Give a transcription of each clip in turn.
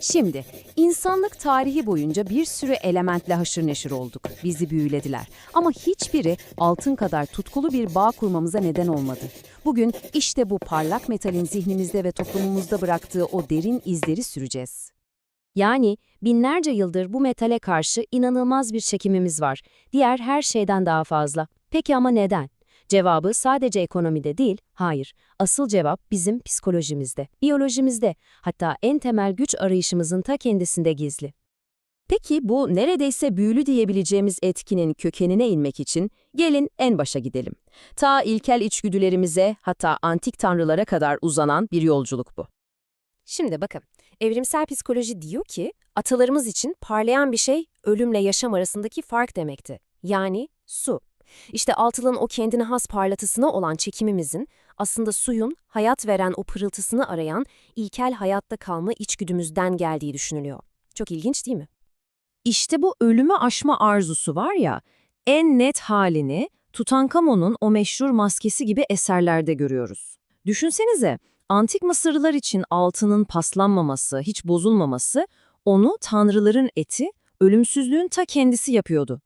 Şimdi, insanlık tarihi boyunca bir sürü elementle haşır neşir olduk. Bizi büyülediler. Ama hiçbiri altın kadar tutkulu bir bağ kurmamıza neden olmadı. Bugün işte bu parlak metalin zihnimizde ve toplumumuzda bıraktığı o derin izleri süreceğiz. Yani binlerce yıldır bu metale karşı inanılmaz bir çekimimiz var. Diğer her şeyden daha fazla. Peki ama neden? Cevabı sadece ekonomide değil, hayır. Asıl cevap bizim psikolojimizde, biyolojimizde, hatta en temel güç arayışımızın ta kendisinde gizli. Peki bu neredeyse büyülü diyebileceğimiz etkinin kökenine inmek için gelin en başa gidelim. Ta ilkel içgüdülerimize hatta antik tanrılara kadar uzanan bir yolculuk bu. Şimdi bakın, evrimsel psikoloji diyor ki, atalarımız için parlayan bir şey ölümle yaşam arasındaki fark demekti. Yani su. İşte altılın o kendine has parlatısına olan çekimimizin, aslında suyun hayat veren o pırıltısını arayan ilkel hayatta kalma içgüdümüzden geldiği düşünülüyor. Çok ilginç değil mi? İşte bu ölümü aşma arzusu var ya, en net halini Tutankamon'un o meşhur maskesi gibi eserlerde görüyoruz. Düşünsenize, antik Mısırlılar için altının paslanmaması, hiç bozulmaması, onu tanrıların eti, ölümsüzlüğün ta kendisi yapıyordu.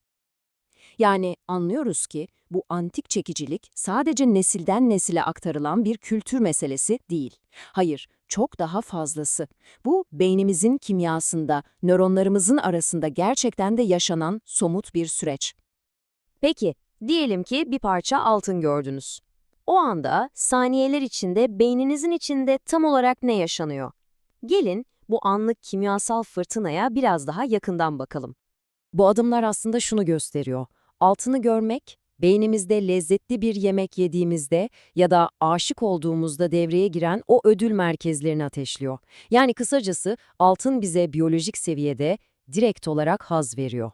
Yani anlıyoruz ki bu antik çekicilik sadece nesilden nesile aktarılan bir kültür meselesi değil. Hayır, çok daha fazlası. Bu beynimizin kimyasında, nöronlarımızın arasında gerçekten de yaşanan somut bir süreç. Peki, diyelim ki bir parça altın gördünüz. O anda saniyeler içinde beyninizin içinde tam olarak ne yaşanıyor? Gelin bu anlık kimyasal fırtınaya biraz daha yakından bakalım. Bu adımlar aslında şunu gösteriyor. Altını görmek, beynimizde lezzetli bir yemek yediğimizde ya da aşık olduğumuzda devreye giren o ödül merkezlerini ateşliyor. Yani kısacası altın bize biyolojik seviyede direkt olarak haz veriyor.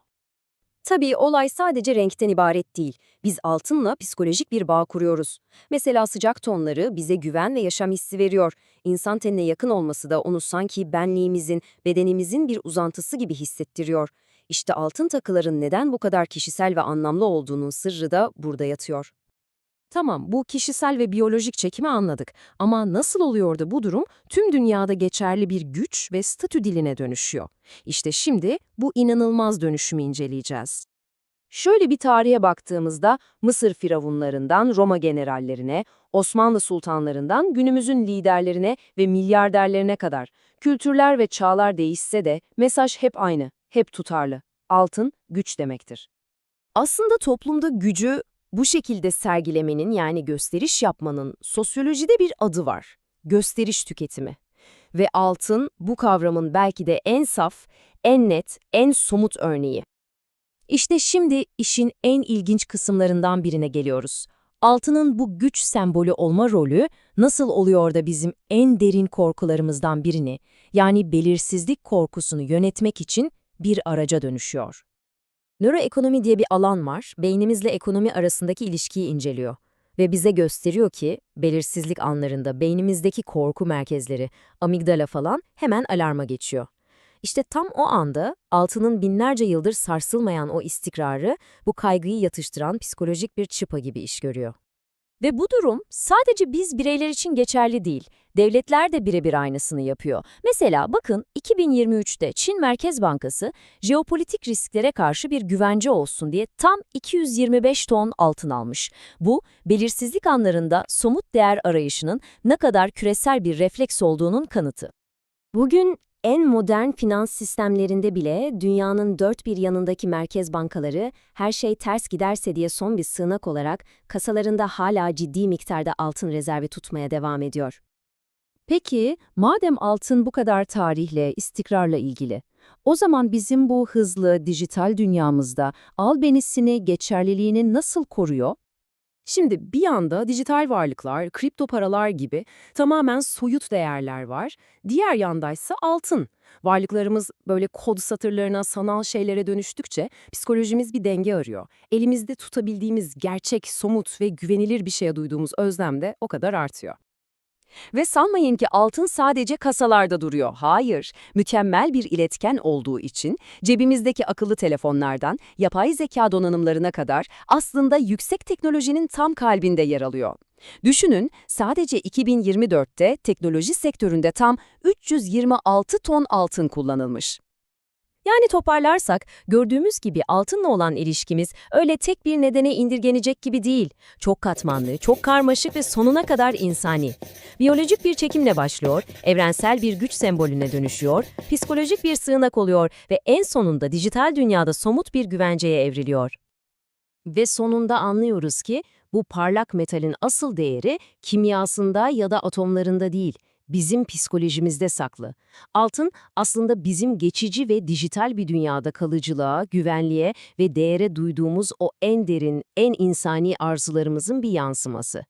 Tabii olay sadece renkten ibaret değil. Biz altınla psikolojik bir bağ kuruyoruz. Mesela sıcak tonları bize güven ve yaşam hissi veriyor. İnsan tenine yakın olması da onu sanki benliğimizin, bedenimizin bir uzantısı gibi hissettiriyor. İşte altın takıların neden bu kadar kişisel ve anlamlı olduğunun sırrı da burada yatıyor. Tamam, bu kişisel ve biyolojik çekimi anladık. Ama nasıl oluyor da bu durum tüm dünyada geçerli bir güç ve statü diline dönüşüyor? İşte şimdi bu inanılmaz dönüşümü inceleyeceğiz. Şöyle bir tarihe baktığımızda Mısır firavunlarından Roma generallerine, Osmanlı sultanlarından günümüzün liderlerine ve milyarderlerine kadar kültürler ve çağlar değişse de mesaj hep aynı, hep tutarlı. Altın güç demektir. Aslında toplumda gücü bu şekilde sergilemenin yani gösteriş yapmanın sosyolojide bir adı var. Gösteriş tüketimi. Ve altın bu kavramın belki de en saf, en net, en somut örneği. İşte şimdi işin en ilginç kısımlarından birine geliyoruz. Altının bu güç sembolü olma rolü nasıl oluyor da bizim en derin korkularımızdan birini, yani belirsizlik korkusunu yönetmek için bir araca dönüşüyor. Nöroekonomi diye bir alan var, beynimizle ekonomi arasındaki ilişkiyi inceliyor. Ve bize gösteriyor ki belirsizlik anlarında beynimizdeki korku merkezleri, amigdala falan hemen alarma geçiyor. İşte tam o anda altının binlerce yıldır sarsılmayan o istikrarı, bu kaygıyı yatıştıran psikolojik bir çıpa gibi iş görüyor. Ve bu durum sadece biz bireyler için geçerli değil. Devletler de birebir aynısını yapıyor. Mesela bakın 2023'te Çin Merkez Bankası jeopolitik risklere karşı bir güvence olsun diye tam 225 ton altın almış. Bu belirsizlik anlarında somut değer arayışının ne kadar küresel bir refleks olduğunun kanıtı. Bugün en modern finans sistemlerinde bile dünyanın dört bir yanındaki merkez bankaları her şey ters giderse diye son bir sığınak olarak kasalarında hala ciddi miktarda altın rezervi tutmaya devam ediyor. Peki, madem altın bu kadar tarihle, istikrarla ilgili, o zaman bizim bu hızlı dijital dünyamızda albenisini, geçerliliğini nasıl koruyor? Şimdi bir yanda dijital varlıklar, kripto paralar gibi tamamen soyut değerler var. Diğer yandaysa altın. Varlıklarımız böyle kod satırlarına, sanal şeylere dönüştükçe psikolojimiz bir denge arıyor. Elimizde tutabildiğimiz gerçek, somut ve güvenilir bir şeye duyduğumuz özlem de o kadar artıyor. Ve sanmayın ki altın sadece kasalarda duruyor. Hayır, mükemmel bir iletken olduğu için cebimizdeki akıllı telefonlardan yapay zeka donanımlarına kadar aslında yüksek teknolojinin tam kalbinde yer alıyor. Düşünün, sadece 2024'te teknoloji sektöründe tam 326 ton altın kullanılmış. Yani toparlarsak, gördüğümüz gibi altınla olan ilişkimiz öyle tek bir nedene indirgenecek gibi değil. Çok katmanlı, çok karmaşık ve sonuna kadar insani. Biyolojik bir çekimle başlıyor, evrensel bir güç sembolüne dönüşüyor, psikolojik bir sığınak oluyor ve en sonunda dijital dünyada somut bir güvenceye evriliyor. Ve sonunda anlıyoruz ki bu parlak metalin asıl değeri kimyasında ya da atomlarında değil, bizim psikolojimizde saklı. Altın aslında bizim geçici ve dijital bir dünyada kalıcılığa, güvenliğe ve değere duyduğumuz o en derin, en insani arzularımızın bir yansıması.